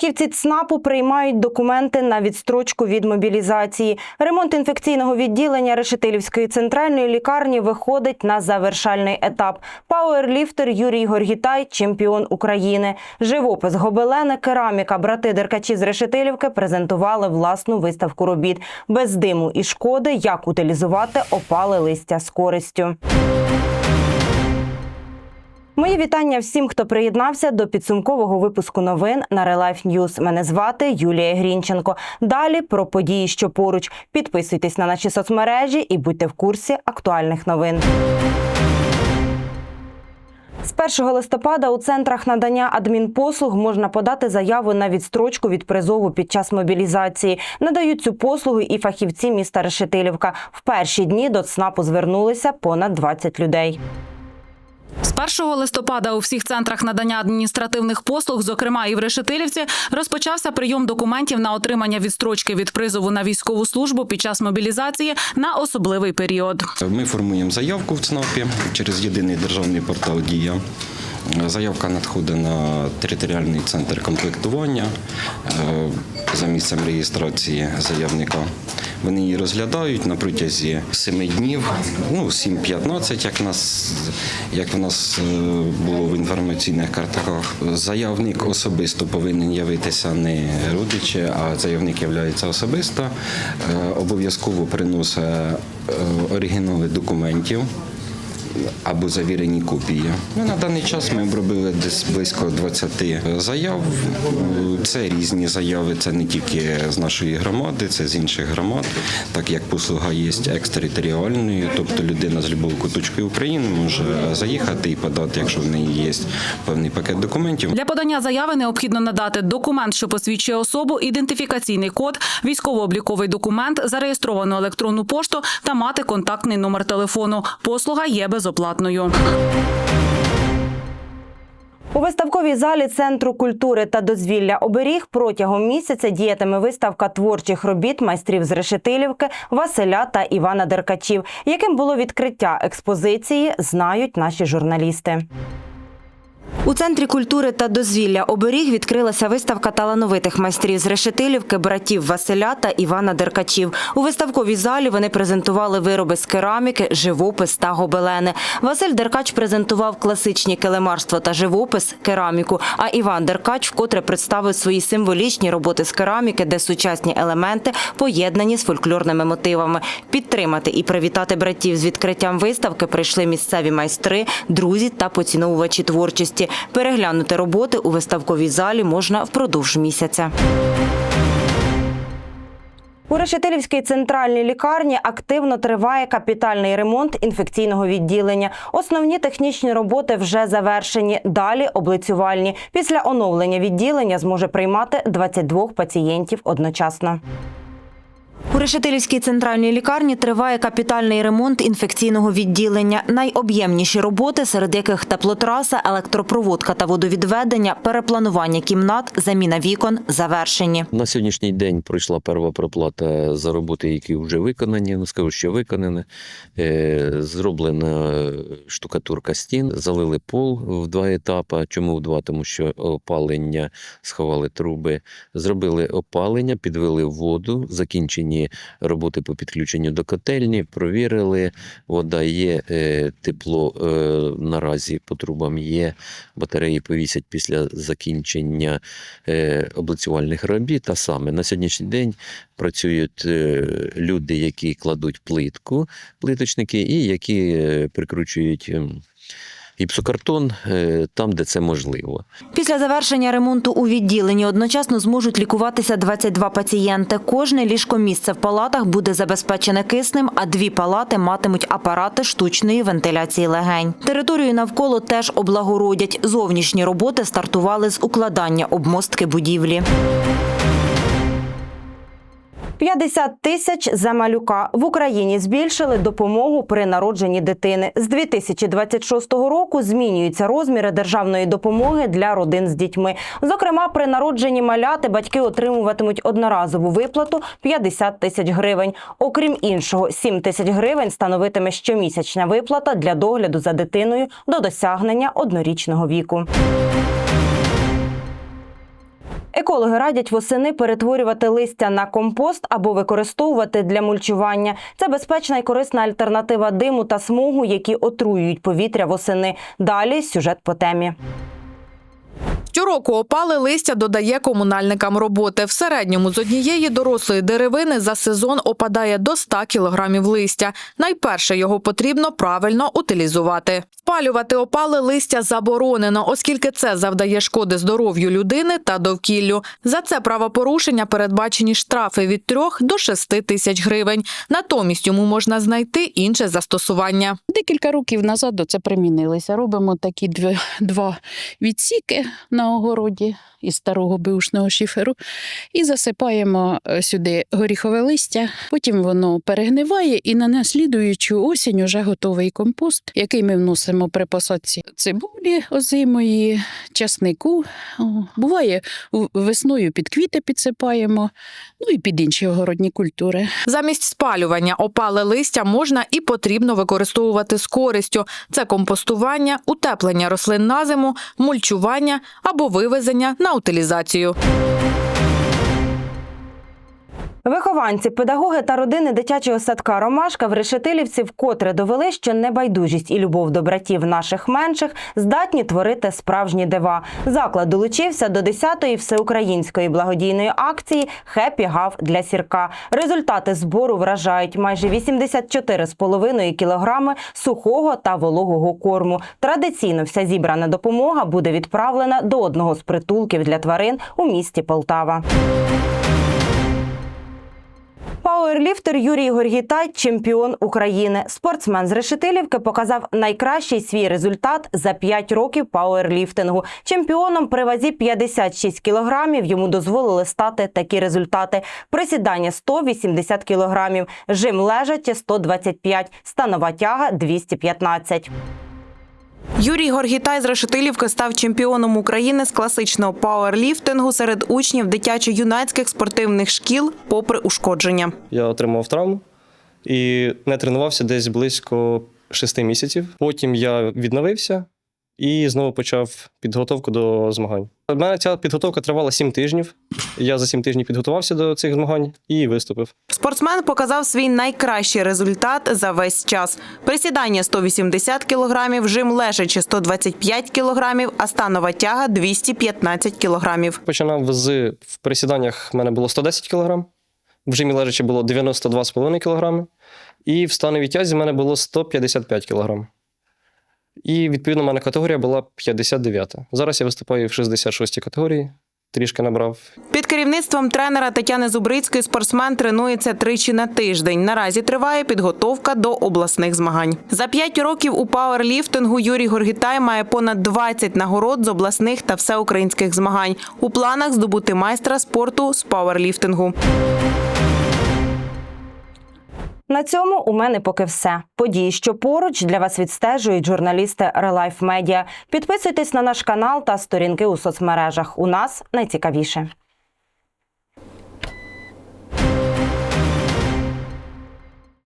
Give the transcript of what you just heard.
Фахівці ЦНАПу приймають документи на відстрочку від мобілізації. Ремонт інфекційного відділення Решетилівської центральної лікарні виходить на завершальний етап. Пауерліфтер Юрій Горгітай – чемпіон України. Живопис, гобелени, кераміка, брати Деркачі з Решетилівки презентували власну виставку робіт. Без диму і шкоди, як утилізувати опале листя з користю. Мої вітання всім, хто приєднався до підсумкового випуску новин на Релайф Ньюз. Мене звати Юлія Грінченко. Далі про події, що поруч. Підписуйтесь на наші соцмережі і будьте в курсі актуальних новин. З 1 листопада у центрах надання адмінпослуг можна подати заяву на відстрочку від призову під час мобілізації. Надають цю послугу і фахівці міста Решетилівка. В перші дні до ЦНАПу звернулися понад 20 людей. З 1 листопада у всіх центрах надання адміністративних послуг, зокрема і в Решетилівці, розпочався прийом документів на отримання відстрочки від призову на військову службу під час мобілізації на особливий період. Ми формуємо заявку в ЦНАПі через єдиний державний портал Дія. Заявка надходить на територіальний центр комплектування е, за місцем реєстрації заявника. Вони її розглядають на протязі 7 днів, ну 7-15, як нас, як в нас е, було в інформаційних картах. Заявник особисто повинен явитися не родичі, а заявник являється особисто. Е, Обов'язково приносить е, оригінали документів або завірені копії. Ну, на даний час ми обробили десь близько 20 заяв. Це різні заяви, це не тільки з нашої громади, це з інших громад, так як послуга є екстериторіальною, тобто людина з любого куточку України може заїхати і подати, якщо в неї є певний пакет документів. Для подання заяви необхідно надати документ, що посвідчує особу, ідентифікаційний код, військово-обліковий документ, зареєстровану електронну пошту та мати контактний номер телефону. Послуга є безоплатною. У виставковій залі Центру культури та дозвілля оберіг протягом місяця діятиме виставка творчих робіт майстрів з Решетилівки Василя та Івана Деркачів. Яким було відкриття експозиції, знають наші журналісти. У центрі культури та дозвілля оберіг відкрилася виставка талановитих майстрів з Решетилівки братів Василя та Івана Деркачів. У виставковій залі вони презентували вироби з кераміки, живопис та гобелени. Василь Деркач презентував класичні килимарство та живопис, кераміку. А Іван Деркач вкотре представив свої символічні роботи з кераміки, де сучасні елементи поєднані з фольклорними мотивами. Підтримати і привітати братів з відкриттям виставки прийшли місцеві майстри, друзі та поціновувачі творчості. Переглянути роботи у виставковій залі можна впродовж місяця. У Решетилівській центральній лікарні активно триває капітальний ремонт інфекційного відділення. Основні технічні роботи вже завершені. Далі облицювальні. Після оновлення відділення зможе приймати 22 пацієнтів одночасно. У Решетилівській центральній лікарні триває капітальний ремонт інфекційного відділення. Найоб'ємніші роботи, серед яких теплотраса, електропроводка та водовідведення, перепланування кімнат, заміна вікон завершені. На сьогоднішній день пройшла перша проплата за роботи, які вже виконані. Ну скажу, що виконані. Е, Зроблена штукатурка стін, залили пол в два етапи. Чому в два? Тому що опалення сховали труби, зробили опалення, підвели воду, закінчені роботи по підключенню до котельні, провірили. Вода є, е, тепло е, наразі по трубам є. Батареї повісять після закінчення е, облицювальних робіт. А саме на сьогоднішній день працюють люди, які кладуть плитку, плиточники, і які прикручують. Гіпсокартон е, там, де це можливо. Після завершення ремонту у відділенні одночасно зможуть лікуватися 22 пацієнти. Кожне ліжкомісце в палатах буде забезпечене киснем, а дві палати матимуть апарати штучної вентиляції легень. Територію навколо теж облагородять. Зовнішні роботи стартували з укладання обмостки будівлі. 50 тисяч за малюка в Україні збільшили допомогу при народженні дитини. З 2026 року змінюються розміри державної допомоги для родин з дітьми. Зокрема, при народженні маляти батьки отримуватимуть одноразову виплату 50 тисяч гривень. Окрім іншого, 7 тисяч гривень становитиме щомісячна виплата для догляду за дитиною до досягнення однорічного віку. Екологи радять восени перетворювати листя на компост або використовувати для мульчування. Це безпечна і корисна альтернатива диму та смугу, які отруюють повітря восени. Далі сюжет по темі. Щороку опали листя додає комунальникам роботи. В середньому з однієї дорослої деревини за сезон опадає до 100 кілограмів листя. Найперше його потрібно правильно утилізувати. Спалювати опали листя заборонено, оскільки це завдає шкоди здоров'ю людини та довкіллю. За це правопорушення передбачені штрафи від 3 до 6 тисяч гривень. Натомість йому можна знайти інше застосування. Декілька років назад до це примінилися. Робимо такі дві, два відсіки на огороді із старого беушного шиферу і засипаємо е, сюди горіхове листя. Потім воно перегниває, і на наслідуючу осінь уже готовий компост, який ми вносимо при посадці цибулі озимої, часнику. Буває, весною під квіти підсипаємо, ну і під інші огородні культури. Замість спалювання опале листя можна і потрібно використовувати з користю. Це компостування, утеплення рослин на зиму, мульчування або вивезення на утилізацію. Вихованці, педагоги та родини дитячого садка Ромашка в Решетилівці вкотре довели, що небайдужість і любов до братів наших менших здатні творити справжні дива. Заклад долучився до 10-ї всеукраїнської благодійної акції «Хеппі Гав для сірка». Результати збору вражають майже 84,5 кілограми сухого та вологого корму. Традиційно вся зібрана допомога буде відправлена до одного з притулків для тварин у місті Полтава. Пауерліфтер Юрій Горгітай – чемпіон України. Спортсмен з Решетилівки показав найкращий свій результат за 5 років пауерліфтингу. Чемпіоном при вазі 56 кілограмів йому дозволили стати такі результати. Присідання 180 кілограмів, жим лежачі 125, станова тяга 215. Юрій Горгітай з Решетилівки став чемпіоном України з класичного пауерліфтингу серед учнів дитячо-юнацьких спортивних шкіл, попри ушкодження. Я отримав травму і не тренувався десь близько шести місяців. Потім я відновився і знову почав підготовку до змагань. У мене ця підготовка тривала сім тижнів. Я за сім тижнів підготувався до цих змагань і виступив. Спортсмен показав свій найкращий результат за весь час. Присідання 180 кілограмів, жим лежачи 125 кілограмів, а станова тяга 215 кілограмів. Починав з в присіданнях в мене було 110 кг, в жимі лежачі було 92,5 кг, і в становій тязі в мене було 155 кг. І відповідно, мене категорія була 59. Зараз я виступаю в 66 категорії, трішки набрав. Під керівництвом тренера Тетяни Зубрицької спортсмен тренується тричі на тиждень. Наразі триває підготовка до обласних змагань. За п'ять років у пауерліфтингу Юрій Горгітай має понад 20 нагород з обласних та всеукраїнських змагань. У планах здобути майстра спорту з пауерліфтингу. На цьому у мене поки все. Події, що поруч для вас відстежують журналісти Релайф Медіа. Підписуйтесь на наш канал та сторінки у соцмережах. У нас найцікавіше.